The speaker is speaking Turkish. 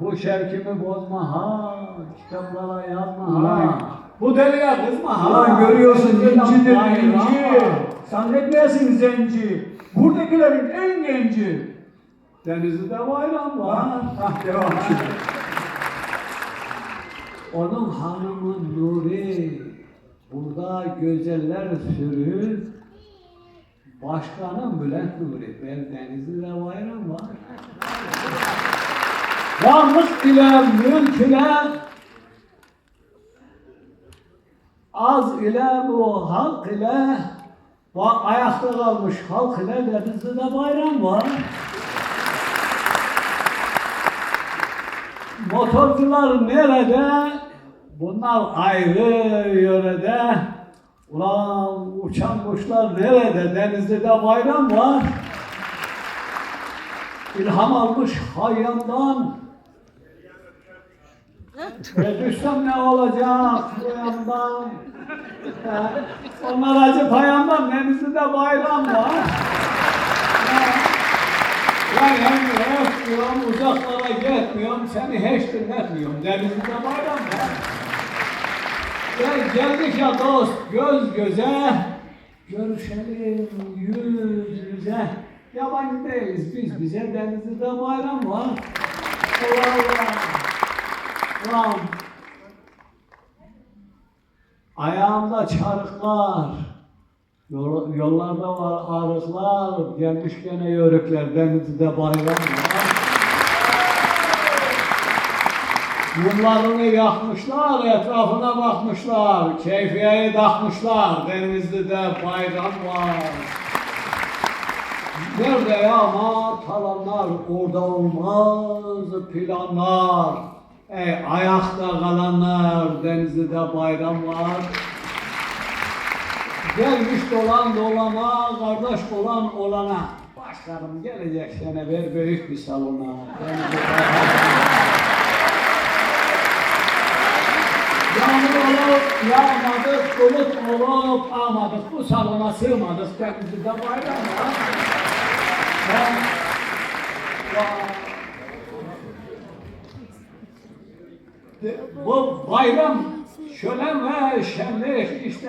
Bu şevkimi bozma ha. Kitaplara yazma ha. Bu deliye kızma ha. Ulan görüyorsun zenci. var. Zannetmeyesin zenci. Buradakilerin en genci. Denizli'de bayram var. Hah devam. Onun hanımı Nuri burada güzeller sürür. Başkanım Bülent Nuri. Ben Denizli'de var. Varlık ile mülk ile az ile bu halk ile bak ayakta kalmış halk ile Denizli'de bayram var. Motorcular nerede? Bunlar ayrı yörede. Ulan uçan kuşlar nerede? Denizli'de bayram var. İlham almış hayyandan. E düşsem ne olacak bu Onlar acı payandan Denizli'de bayram var. Ben hem öpmüyorum, uzaklara gitmiyorum, seni hiç dinletmiyorum. Denizli'de bayram var. Ya geldik ya dost göz göze, görüşelim yüz yüze. Yabancı değiliz biz, bize Denizli'de bayram var. Allah Allah. Ulan. Ayağımda çarıklar. Yol, yollarda var arıklar, gelmiş gene yörükler, denizde bayram var. Mumlarını yakmışlar, etrafına bakmışlar, keyfiyeyi takmışlar, denizde bayram var. Nerede yağma talanlar, orada olmaz planlar. Ayakta kalanlar, denizde bayram var. Gelmiş dolan dolana, kardeş olan olana. Başkanım gelecek sene ver büyük bir salona. Yağmur olup yağmadık, bulut olup ağmadık. Bu salona sığmadık. Denizli'de bayram var. Ben, Bu bayram şölen ve şenlik işte